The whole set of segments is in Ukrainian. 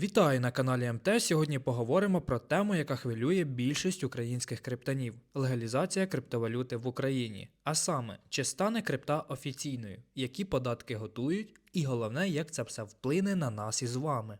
Вітаю на каналі МТ. Сьогодні поговоримо про тему, яка хвилює більшість українських криптонів легалізація криптовалюти в Україні. А саме, чи стане крипта офіційною, які податки готують, і головне, як це все вплине на нас із вами.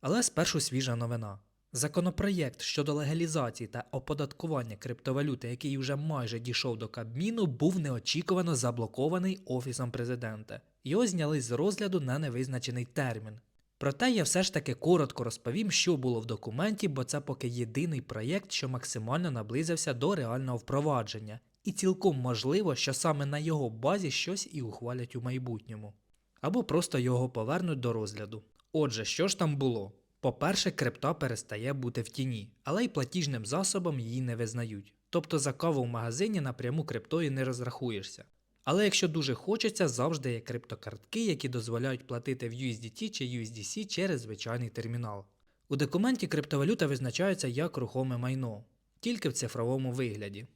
Але спершу свіжа новина. Законопроєкт щодо легалізації та оподаткування криптовалюти, який вже майже дійшов до Кабміну, був неочікувано заблокований Офісом президента. Його зняли з розгляду на невизначений термін. Проте я все ж таки коротко розповім, що було в документі, бо це поки єдиний проєкт, що максимально наблизився до реального впровадження, і цілком можливо, що саме на його базі щось і ухвалять у майбутньому. Або просто його повернуть до розгляду. Отже, що ж там було? По-перше, крипта перестає бути в тіні, але й платіжним засобом її не визнають. Тобто за каву в магазині напряму криптою не розрахуєшся. Але якщо дуже хочеться, завжди є криптокартки, які дозволяють платити в USDT чи USDC через звичайний термінал. У документі криптовалюта визначається як рухоме майно, тільки в цифровому вигляді.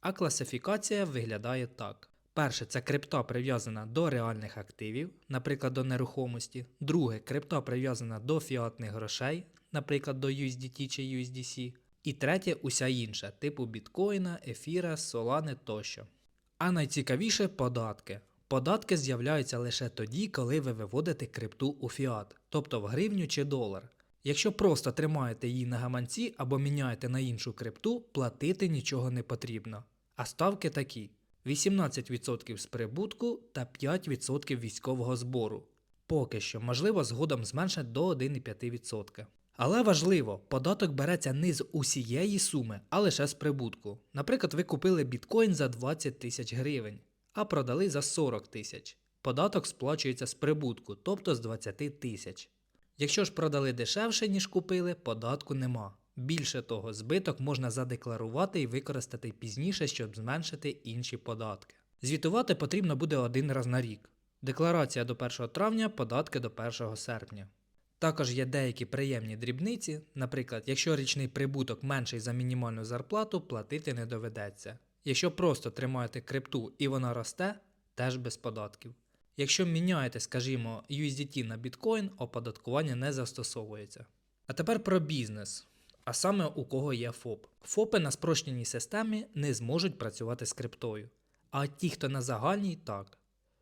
А класифікація виглядає так. Перше, це крипта прив'язана до реальних активів, наприклад, до нерухомості. Друге, крипта прив'язана до фіатних грошей, наприклад, до USDT чи USDC. І третє, уся інша, типу біткоїна, ефіра, солани тощо. А найцікавіше податки. Податки з'являються лише тоді, коли ви виводите крипту у фіат, тобто в гривню чи долар. Якщо просто тримаєте її на гаманці або міняєте на іншу крипту, платити нічого не потрібно. А ставки такі: 18% з прибутку та 5% військового збору. Поки що, можливо, згодом зменшать до 1,5%. Але важливо, податок береться не з усієї суми, а лише з прибутку. Наприклад, ви купили біткоін за 20 тисяч гривень, а продали за 40 тисяч. Податок сплачується з прибутку, тобто з 20 тисяч. Якщо ж продали дешевше, ніж купили, податку нема. Більше того, збиток можна задекларувати і використати пізніше, щоб зменшити інші податки. Звітувати потрібно буде один раз на рік. Декларація до 1 травня, податки до 1 серпня. Також є деякі приємні дрібниці, наприклад, якщо річний прибуток менший за мінімальну зарплату, платити не доведеться. Якщо просто тримаєте крипту і вона росте, теж без податків. Якщо міняєте, скажімо, USDT на біткоін, оподаткування не застосовується. А тепер про бізнес. А саме у кого є ФОП. ФОПи на спрощеній системі не зможуть працювати з криптою. А ті, хто на загальній, так.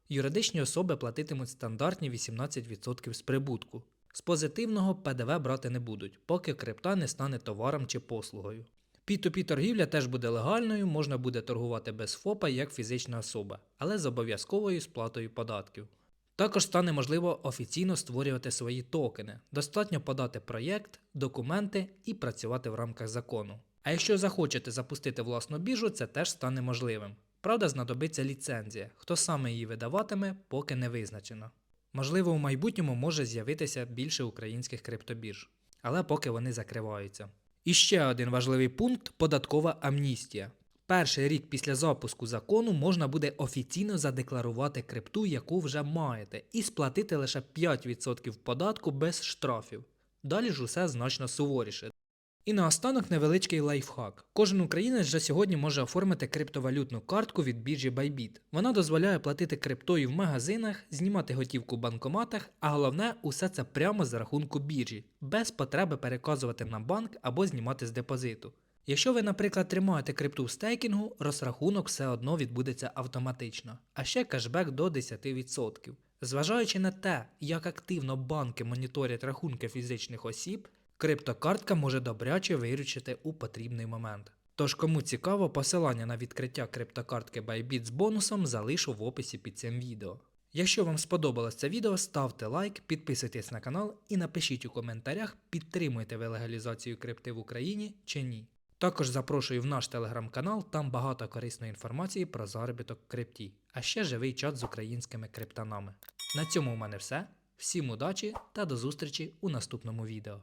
Юридичні особи платитимуть стандартні 18% з прибутку. З позитивного ПДВ брати не будуть, поки крипта не стане товаром чи послугою. P2P торгівля теж буде легальною, можна буде торгувати без ФОПа як фізична особа, але з обов'язковою сплатою податків. Також стане можливо офіційно створювати свої токени. Достатньо подати проєкт, документи і працювати в рамках закону. А якщо захочете запустити власну біржу, це теж стане можливим. Правда, знадобиться ліцензія. Хто саме її видаватиме, поки не визначено. Можливо, у майбутньому може з'явитися більше українських криптобірж, але поки вони закриваються. І ще один важливий пункт податкова амністія. Перший рік після запуску закону можна буде офіційно задекларувати крипту, яку вже маєте, і сплатити лише 5% податку без штрафів. Далі ж усе значно суворіше. І наостанок невеличкий лайфхак. Кожен українець вже сьогодні може оформити криптовалютну картку від біржі Bybit. Вона дозволяє платити криптою в магазинах, знімати готівку в банкоматах, а головне, усе це прямо з рахунку біржі, без потреби переказувати на банк або знімати з депозиту. Якщо ви, наприклад, тримаєте крипту в стейкінгу, розрахунок все одно відбудеться автоматично, а ще кешбек до 10%. Зважаючи на те, як активно банки моніторять рахунки фізичних осіб, криптокартка може добряче виручити у потрібний момент. Тож, кому цікаво, посилання на відкриття криптокартки Bybit з бонусом залишу в описі під цим відео. Якщо вам сподобалось це відео, ставте лайк, підписуйтесь на канал і напишіть у коментарях, підтримуєте ви легалізацію крипти в Україні чи ні. Також запрошую в наш телеграм-канал, там багато корисної інформації про заробіток в крипті, а ще живий чат з українськими криптонами. На цьому у мене все. Всім удачі та до зустрічі у наступному відео.